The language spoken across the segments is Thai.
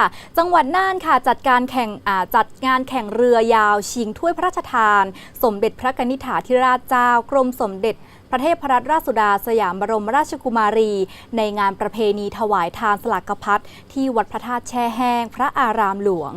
ค่ะจังหวัดน่านค่ะจัดการแข่งจัดงานแข่งเรือยาว ชิงถ้วยพระราชทาน สมเด็จพระกนิษฐาธิราชเจ้ากรมสมเด็จพระเทพรัตนราชสุดาสยามบรมราชกุมารี ในงานประเพณีถวายทานสลักกพัดที่วัดพระธาตุแช่แห้ง พระอารามหลวง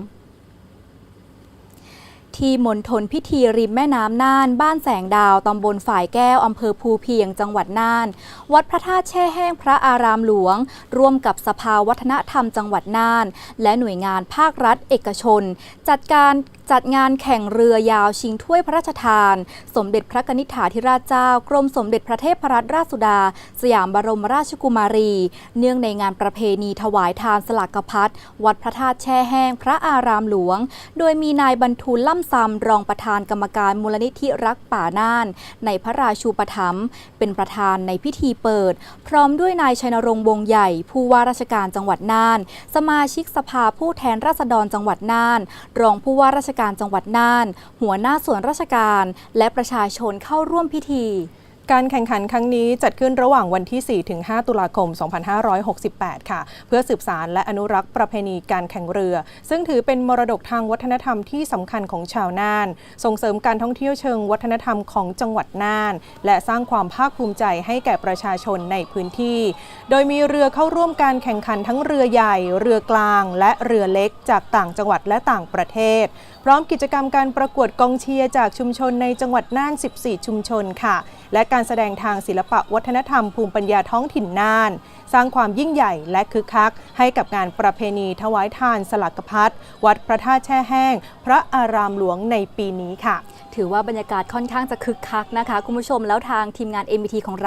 ที่มณฑลพิธีริมแม่น้ำน่าน บ้านแสงดาวตำบลฝ่ายแก้วอำเภอภูเพียงจังหวัดน่าน วัดพระธาตุแช่แห้งพระอารามหลวง ร่วมกับสภาวัฒนธรรมจังหวัดน่าน และหน่วยงานภาครัฐเอกชน จัดการจัดงานแข่งเรือยาวชิงถ้วยพระราชทาน สมเด็จพระกนิษฐาธิราชเจ้า กรมสมเด็จพระเทพรัตนราชสุดา สยามบรมราชกุมารี เนื่องในงานประเพณีถวายทานสลักกพัดวัดพระธาตุแช่แห้ง พระอารามหลวง โดยมีนายบรรทุลล่ำซำรองประธานกรรมการมูลนิธิรักป่าน่าน ในพระราชูปถัมภ์เป็นประธานในพิธีเปิด พร้อมด้วยนายชัยนรงค์วงใหญ่ ผู้ว่าราชการจังหวัดน่าน สมาชิกสภาผู้แทนราษฎรจังหวัดน่าน รองผู้ว่าราชการจังหวัดน่าน หัวหน้าส่วนราชการ และประชาชนเข้าร่วมพิธี การแข่งขันครั้งนี้จัดขึ้นระหว่างวันที่ 4 ถึง 5 ตุลาคม 2568 ค่ะ เพื่อสืบสารและอนุรักษ์ประเพณีการแข่งเรือ ซึ่งถือเป็นมรดกทางวัฒนธรรมที่สำคัญของชาวน่าน ส่งเสริมการท่องเที่ยวเชิงวัฒนธรรมของจังหวัดน่าน และสร้างความภาคภูมิใจให้แก่ประชาชนในพื้นที่ โดยมีเรือเข้าร่วมการแข่งขันทั้งเรือใหญ่ เรือกลาง และเรือเล็ก จากต่างจังหวัดและต่างประเทศ พร้อมกิจกรรมการประกวดกองเชียร์จากชุมชนในจังหวัดน่าน 14 ชุมชนค่ะ และการแสดงทางศิลปะวัฒนธรรมภูมิปัญญาท้องถิ่นน่าน สร้างความยิ่งใหญ่และคึกคัก ให้กับงานประเพณีถวายทานสลักพัดวัดพระธาตุแช่แห้ง พระอารามหลวงในปีนี้ค่ะ ถือว่าบรรยากาศค่อนข้างจะคึกคักนะคะ คุณผู้ชมแล้วทางทีมงาน MBT ของเรา